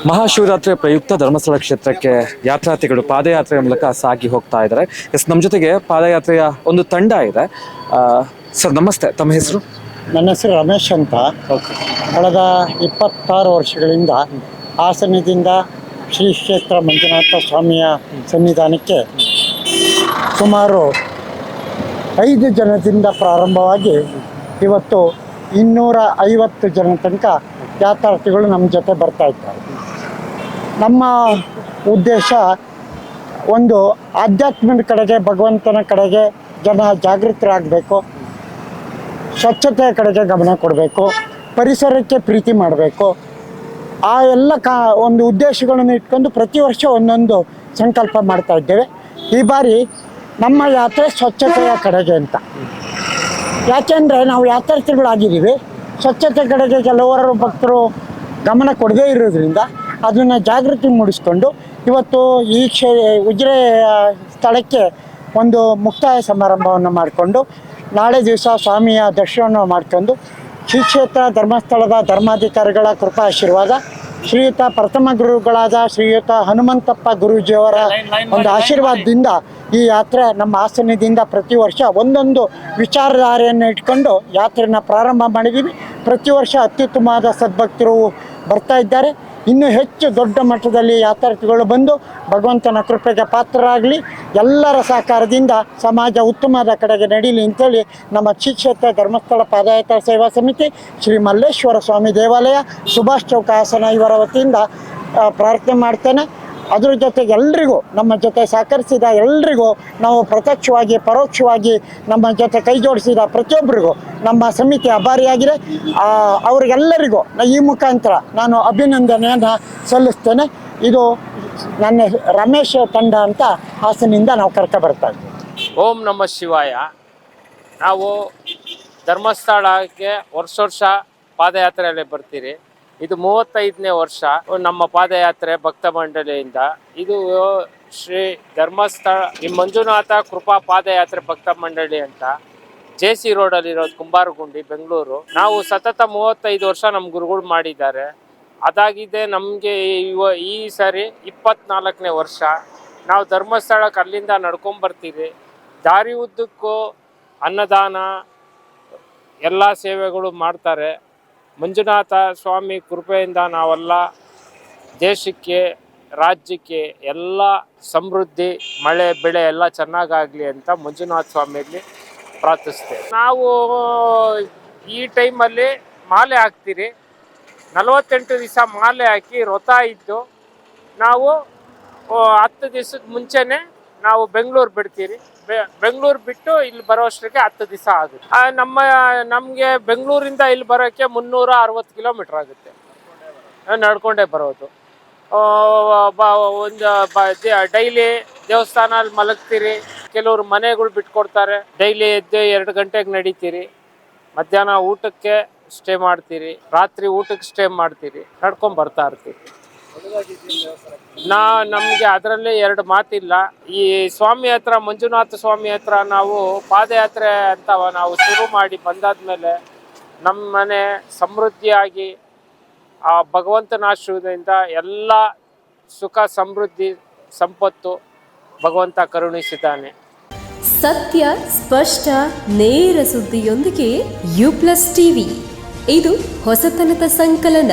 ಮಹಾಶಿವರಾತ್ರಿಯ ಪ್ರಯುಕ್ತ ಧರ್ಮಸ್ಥಳ ಕ್ಷೇತ್ರಕ್ಕೆ ಯಾತ್ರಾರ್ಥಿಗಳು ಪಾದಯಾತ್ರೆಯ ಮೂಲಕ ಸಾಗಿ ಹೋಗ್ತಾ ಇದ್ದಾರೆ. ಎಸ್ ನಮ್ಮ ಜೊತೆಗೆ ಪಾದಯಾತ್ರೆಯ ಒಂದು ತಂಡ ಇದೆ. ಸರ್ ನಮಸ್ತೆ. ತಮ್ಮ ಹೆಸರು? ನನ್ನ ಹೆಸರು ರಮೇಶ್ ಅಂತ. ಕಳೆದ ಇಪ್ಪತ್ತಾರು ವರ್ಷಗಳಿಂದ ಹಾಸನದಿಂದ ಶ್ರೀ ಕ್ಷೇತ್ರ ಮಂಜುನಾಥ ಸ್ವಾಮಿಯ ಸನ್ನಿಧಾನಕ್ಕೆ ಸುಮಾರು ಐದು ಜನದಿಂದ ಪ್ರಾರಂಭವಾಗಿ ಇವತ್ತು ಇನ್ನೂರ ಐವತ್ತು ಜನ ತನಕ ಯಾತ್ರಾರ್ಥಿಗಳು ನಮ್ಮ ಜೊತೆ ಬರ್ತಾ ಇದ್ದಾರೆ. ನಮ್ಮ ಉದ್ದೇಶ ಒಂದು ಆಧ್ಯಾತ್ಮದ ಕಡೆಗೆ, ಭಗವಂತನ ಕಡೆಗೆ ಜನ ಜಾಗೃತರಾಗಬೇಕು, ಸ್ವಚ್ಛತೆಯ ಕಡೆಗೆ ಗಮನ ಕೊಡಬೇಕು, ಪರಿಸರಕ್ಕೆ ಪ್ರೀತಿ ಮಾಡಬೇಕು. ಆ ಎಲ್ಲ ಕಾ, ಒಂದು ಉದ್ದೇಶಗಳನ್ನು ಇಟ್ಕೊಂಡು ಪ್ರತಿ ವರ್ಷ ಒಂದೊಂದು ಸಂಕಲ್ಪ ಮಾಡ್ತಾ ಇದ್ದೇವೆ. ಈ ಬಾರಿ ನಮ್ಮ ಯಾತ್ರೆ ಸ್ವಚ್ಛತೆಯ ಕಡೆಗೆ ಅಂತ. ಯಾಕೆಂದರೆ ನಾವು ಯಾತ್ರಾರ್ಥಿಗಳಾಗಿದ್ದೀವಿ. ಸ್ವಚ್ಛತೆ ಕಡೆಗೆ ಕೆಲವರು ಭಕ್ತರು ಗಮನ ಕೊಡದೇ ಇರೋದ್ರಿಂದ ಅದನ್ನು ಜಾಗೃತಿ ಮೂಡಿಸ್ಕೊಂಡು ಇವತ್ತು ಈ ಕ್ಷೇ ಉಜಿರೆ ಸ್ಥಳಕ್ಕೆ ಒಂದು ಮುಕ್ತಾಯ ಸಮಾರಂಭವನ್ನು ಮಾಡಿಕೊಂಡು ನಾಳೆ ದಿವಸ ಸ್ವಾಮಿಯ ದರ್ಶನವನ್ನು ಮಾಡ್ಕೊಂಡು ಶ್ರೀ ಕ್ಷೇತ್ರ ಧರ್ಮಸ್ಥಳದ ಧರ್ಮಾಧಿಕಾರಿಗಳ ಕೃಪಾ ಆಶೀರ್ವಾದ ಶ್ರೀಯುತ ಪ್ರಥಮ ಗುರುಗಳಾದ ಶ್ರೀಯುತ ಹನುಮಂತಪ್ಪ ಗುರೂಜಿಯವರ ಒಂದು ಆಶೀರ್ವಾದದಿಂದ ಈ ಯಾತ್ರೆ ನಮ್ಮ ಹಾಸನದಿಂದ ಪ್ರತಿ ವರ್ಷ ಒಂದೊಂದು ವಿಚಾರಧಾರೆಯನ್ನು ಇಟ್ಕೊಂಡು ಯಾತ್ರೆಯನ್ನು ಪ್ರಾರಂಭ ಮಾಡಿದ್ದೀವಿ. ಪ್ರತಿ ವರ್ಷ ಅತ್ಯುತ್ತಮವಾದ ಸದ್ಭಕ್ತರು ಬರ್ತಾ ಇದ್ದಾರೆ. ಇನ್ನೂ ಹೆಚ್ಚು ದೊಡ್ಡ ಮಟ್ಟದಲ್ಲಿ ಯಾತ್ರಾರ್ಥಿಗಳು ಬಂದು ಭಗವಂತನ ಕೃಪೆಗೆ ಪಾತ್ರರಾಗಲಿ, ಎಲ್ಲರ ಸಹಕಾರದಿಂದ ಸಮಾಜ ಉತ್ತಮದ ಕಡೆಗೆ ನಡೀಲಿ ಅಂತೇಳಿ ನಮ್ಮ ಕ್ಷೇತ್ರ ಧರ್ಮಸ್ಥಳ ಪಾದಯಾತ್ರಾ ಸೇವಾ ಸಮಿತಿ, ಶ್ರೀ ಮಲ್ಲೇಶ್ವರ ಸ್ವಾಮಿ ದೇವಾಲಯ, ಸುಭಾಷ್ ಚೌಕ ಹಾಸನ ಇವರ ವತಿಯಿಂದ ಪ್ರಾರ್ಥನೆ ಮಾಡ್ತೇನೆ. ಅದ್ರ ಜೊತೆಗೆ ಎಲ್ರಿಗೂ ನಮ್ಮ ಜೊತೆ ಸಹಕರಿಸಿದ ಎಲ್ರಿಗೂ ನಾವು ಪ್ರತ್ಯಕ್ಷವಾಗಿ, ಪರೋಕ್ಷವಾಗಿ ನಮ್ಮ ಜೊತೆ ಕೈ ಜೋಡಿಸಿದ ಪ್ರತಿಯೊಬ್ಬರಿಗೂ ನಮ್ಮ ಸಮಿತಿ ಅಭಾರಿಯಾಗಿದೆ. ಅವರಿಗೆಲ್ಲರಿಗೂ ಈ ಮುಖಾಂತರ ನಾನು ಅಭಿನಂದನೆಯನ್ನು ಸಲ್ಲಿಸ್ತೇನೆ. ಇದು ನನ್ನ ರಮೇಶ್ ತಂಡ ಅಂತ ಹಾಸನಿಂದ ನಾವು ಕರ್ಕ ಬರ್ತಾ ಓಂ ನಮ ಶಿವಾಯ. ನಾವು ಧರ್ಮಸ್ಥಳಕ್ಕೆ ವರ್ಷ ವರ್ಷ ಪಾದಯಾತ್ರೆಯಲ್ಲಿ ಬರ್ತೀರಿ. ಇದು ಮೂವತ್ತೈದನೇ ವರ್ಷ. ನಮ್ಮ ಪಾದಯಾತ್ರೆ ಭಕ್ತ ಮಂಡಳಿಯಿಂದ. ಇದು ಶ್ರೀ ಧರ್ಮಸ್ಥಳ ಈ ಮಂಜುನಾಥ ಕೃಪಾ ಪಾದಯಾತ್ರೆ ಭಕ್ತ ಮಂಡಳಿ ಅಂತ. ಜೆ ಸಿ ರೋಡಲ್ಲಿರೋದು ಕುಂಬಾರಗುಂಡಿ, ಬೆಂಗಳೂರು. ನಾವು ಸತತ ಮೂವತ್ತೈದು ವರ್ಷ ನಮ್ಮ ಗುರುಗಳು ಮಾಡಿದ್ದಾರೆ. ಅದಾಗಿದೆ ನಮಗೆ ಇವ ಈ ಸಾರಿ ಇಪ್ಪತ್ನಾಲ್ಕನೇ ವರ್ಷ. ನಾವು ಧರ್ಮಸ್ಥಳಕ್ಕೆ ಅಲ್ಲಿಂದ ನಡ್ಕೊಂಬರ್ತೀವಿ. ದಾರಿ ಉದ್ದಕ್ಕೂ ಅನ್ನದಾನ, ಎಲ್ಲ ಸೇವೆಗಳು ಮಾಡ್ತಾರೆ. ಮಂಜುನಾಥ ಸ್ವಾಮಿ ಕೃಪೆಯಿಂದ ನಾವೆಲ್ಲ ದೇಶಕ್ಕೆ, ರಾಜ್ಯಕ್ಕೆ ಎಲ್ಲ ಸಮೃದ್ಧಿ, ಮಳೆ, ಬೆಳೆ ಎಲ್ಲ ಚೆನ್ನಾಗಾಗಲಿ ಅಂತ ಮಂಜುನಾಥ ಸ್ವಾಮಿಯಲ್ಲಿ ಪ್ರಾರ್ಥಿಸ್ತೇವೆ. ನಾವು ಈ ಟೈಮಲ್ಲಿ ಮಾಲೆ ಹಾಕ್ತೀರಿ. ನಲವತ್ತೆಂಟು ದಿವಸ ಮಾಲೆ ಹಾಕಿ ವ್ರತ ಇದ್ದು ನಾವು ಹತ್ತು ದಿವಸದ ಮುಂಚೆನೆ ನಾವು ಬೆಂಗಳೂರು ಬಿಡ್ತೀರಿ. ಬೆಂಗಳೂರು ಬಿಟ್ಟು ಇಲ್ಲಿ ಬರೋಷ್ಟಕ್ಕೆ ಹತ್ತು ದಿವಸ ಆಗುತ್ತೆ. ನಮ್ಮ, ನಮಗೆ ಬೆಂಗಳೂರಿಂದ ಇಲ್ಲಿ ಬರೋಕ್ಕೆ ಮುನ್ನೂರ ಅರವತ್ತು ಕಿಲೋಮೀಟ್ರ್ ಆಗುತ್ತೆ. ನಡ್ಕೊಂಡೇ ಬರೋದು. ಒಂದು ಡೈಲಿ ದೇವಸ್ಥಾನಲ್ಲಿ ಮಲಗ್ತೀರಿ, ಕೆಲವರು ಮನೆಗಳು ಬಿಟ್ಕೊಡ್ತಾರೆ, ಡೈಲಿ ಎದ್ದು ಎರಡು ಗಂಟೆಗೆ ನಡೀತೀರಿ, ಮಧ್ಯಾಹ್ನ ಊಟಕ್ಕೆ ಸ್ಟೇ ಮಾಡ್ತೀರಿ, ರಾತ್ರಿ ಊಟಕ್ಕೆ ಸ್ಟೇ ಮಾಡ್ತೀರಿ, ನಡ್ಕೊಂಡು ಬರ್ತಾ ಇರ್ತೀವಿ ನಾ ನಮಗೆ ಅದರಲ್ಲಿ ಎರಡು ಮಾತಿಲ್ಲ. ಈ ಸ್ವಾಮಿ ಹತ್ರ, ಮಂಜುನಾಥ ಸ್ವಾಮಿ ಹತ್ರ ನಾವು ಪಾದಯಾತ್ರೆ ಅಂತ ನಾವು ಶುರು ಮಾಡಿ ಬಂದಾದ್ಮೇಲೆ ನಮ್ಮ ಮನೆ ಸಮೃದ್ಧಿಯಾಗಿ ಆ ಭಗವಂತನ ಆಶ್ರಯದಿಂದ ಎಲ್ಲ ಸುಖ, ಸಮೃದ್ಧಿ, ಸಂಪತ್ತು ಭಗವಂತ ಕರುಣಿಸಿದ್ದಾನೆ. ಸತ್ಯ, ಸ್ಪಷ್ಟ, ನೇರ ಸುದ್ದಿಯೊಂದಿಗೆ ಯು ಪ್ಲಸ್ ಟಿವಿ. ಇದು ಹೊಸತನದ ಸಂಕಲನ.